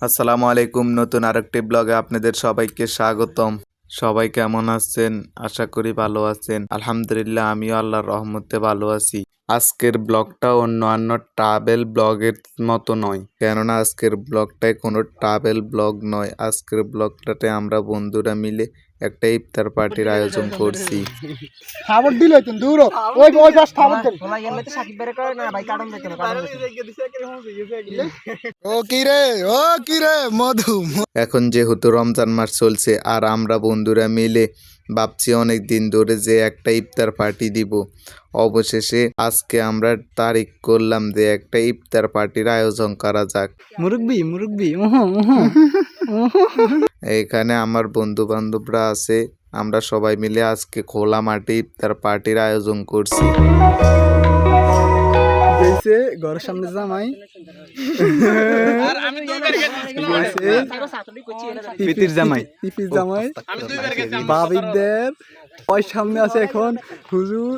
আসসালামু আলাইকুম, নতুন আরেকটি ব্লগে আপনাদের সবাইকে স্বাগতম। সবাই কেমন আছেন? আশা করি ভালো আছেন। আলহামদুলিল্লাহ, আমিও আল্লাহর রহমতে ভালো আছি। আজকের ব্লগটা অন্যান্য ট্রাভেল ব্লগের মতো নয়। কেননা আজকের ব্লগটাই কোনো ট্রাভেল ব্লগ নয়। আজকের ব্লগটাতে আমরা বন্ধুরা মিলে একটা ইফতার পার্টির আয়োজন করছি। খাবার দিলে তুমি দূর। ওই ওই পাশ খাবার দিলে ওলা এমনিতে সাকিব বের করে না ভাই কারণ দেখে না দেখে ও কি রে ও কি রে মধু। এখন যেহেতু রমজান মাস চলছে আর আমরা বন্ধুরা মিলে ভাবছি অনেক দিন ধরে যে একটা ইফতার পার্টি দিব। অবশেষে আজকে আমরা তারিখ করলাম যে একটা ইফতার পার্টির আয়োজন করা যাক। মুরব্বি মুরব্বি এখানে আমার বন্ধু বান্ধবরা আছে আমরা সবাই মিলে আজকে খোলা মাঠে ইফতার পার্টির আয়োজন করছি। ঘরের সামনে জামাই। পিতির জামাই। পিপি জামাই। বাবিদের ওই সামনে আছে এখন হুজুর।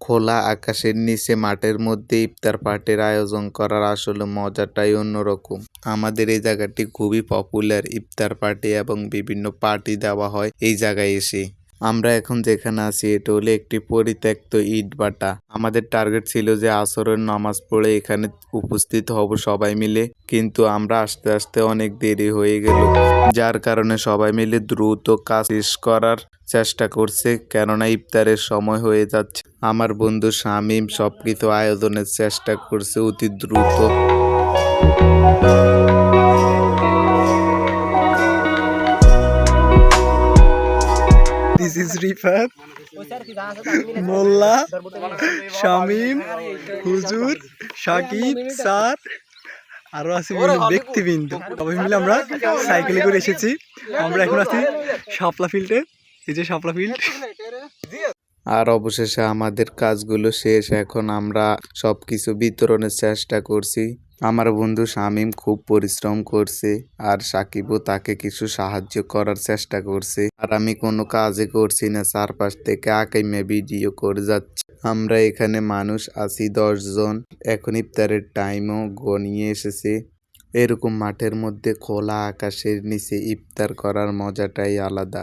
খোলা আকাশের নিচে মাঠের মধ্যে ইফতার পার্টির আয়োজন করার আসলে মজাটাই অন্যরকম। আমাদের এই জায়গাটি খুবই পপুলার ইফতার পার্টি এবং বিভিন্ন পার্টি দেওয়া হয় এই জায়গায় এসে। আমরা এখন যেখানে আছি, এটা হলো একটি পরিত্যক্ত ইট বাটা আমাদের টার্গেট ছিল যে আসরের নামাজ পড়ে এখানে উপস্থিত হব সবাই মিলে, কিন্তু আমরা আস্তে আস্তে অনেক দেরি হয়ে গেল, যার কারণে সবাই মিলে দ্রুত কাজ শেষ করার চেষ্টা করছে, কেননা ইফতারের সময় হয়ে যাচ্ছে। আমার বন্ধু শামীম সবকিছু আয়োজনের চেষ্টা করছে অতি দ্রুত। রিফাত মোল্লা, শামিম, হুজুর সাকিব স্যার, আরও আছে বিভিন্ন ব্যক্তিবৃন্দ। সবাই মিলে আমরা সাইকেলে করে এসেছি। আমরা এখন আছি শাপলা ফিল্ডে এই যে শাপলা ফিল্ড আর অবশেষে আমাদের কাজগুলো শেষ। এখন আমরা সবকিছু বিতরণের চেষ্টা করছি। আমার বন্ধু শামীম খুব পরিশ্রম করছে আর সাকিবও তাকে কিছু সাহায্য করার চেষ্টা করছে। আর আমি কোনো কাজে করছি না, চারপাশ থেকে আকাইমে ভিডিও করে যাচ্ছি। আমরা এখানে মানুষ আছি জন এখন ইফতারের টাইমও গনিয়ে এসেছে। এরকম মাঠের মধ্যে খোলা আকাশের নিচে ইফতার করার মজাটাই আলাদা।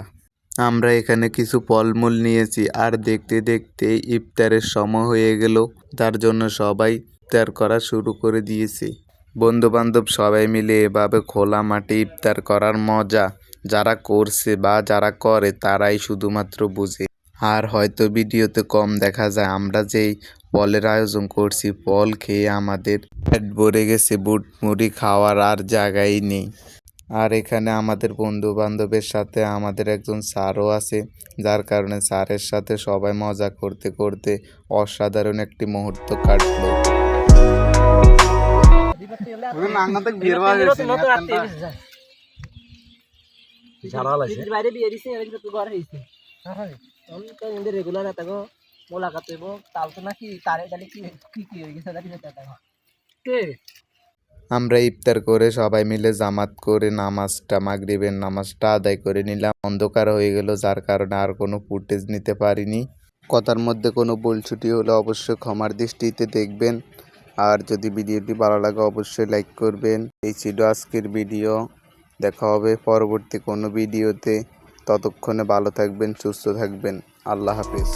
আমরা এখানে কিছু ফলমূল নিয়েছি আর দেখতে দেখতে ইফতারের সময় হয়ে গেল। তার জন্য সবাই ইফতার করা শুরু করে দিয়েছে। বন্ধু বান্ধব সবাই মিলে এভাবে খোলা মাঠে ইফতার করার মজা যারা করছে বা যারা করে তারাই শুধুমাত্র বুঝে। আর হয়তো ভিডিওতে কম দেখা যায়, আমরা যেই ফলের আয়োজন করছি, ফল খেয়ে আমাদের পেট ভরে গেছে বুট মুড়ি খাওয়ার আর জায়গাই নেই। আর এখানে আমাদের বন্ধু বান্ধবের সাথে আমাদের একজন স্যারও আছে, যার কারণে স্যারের সাথে সবাই মজা করতে করতে অসাধারণ একটি মুহূর্ত কাটলো। রেগুলার তাগো মোলাকাত হইব তাল তো নাকি তারে তালে কি কি কি হয়ে গেছে কে? আমরা ইফতার করে সবাই মিলে জামাত করে নামাজটা মাগরিবের নামাজটা আদায় করে নিলাম। অন্ধকার হয়ে গেল যার কারণে আর কোনো ফুটেজ নিতে পারিনি। কথার মধ্যে কোনো ভুল ছুটি হলে অবশ্যই ক্ষমার দৃষ্টিতে দেখবেন। আর যদি ভিডিওটি ভালো লাগে, অবশ্যই লাইক করবেন। এই ছিল আজকের ভিডিও। দেখা হবে পরবর্তী কোনো ভিডিওতে। ততক্ষণে ভালো থাকবেন, সুস্থ থাকবেন। আল্লাহ হাফিজ।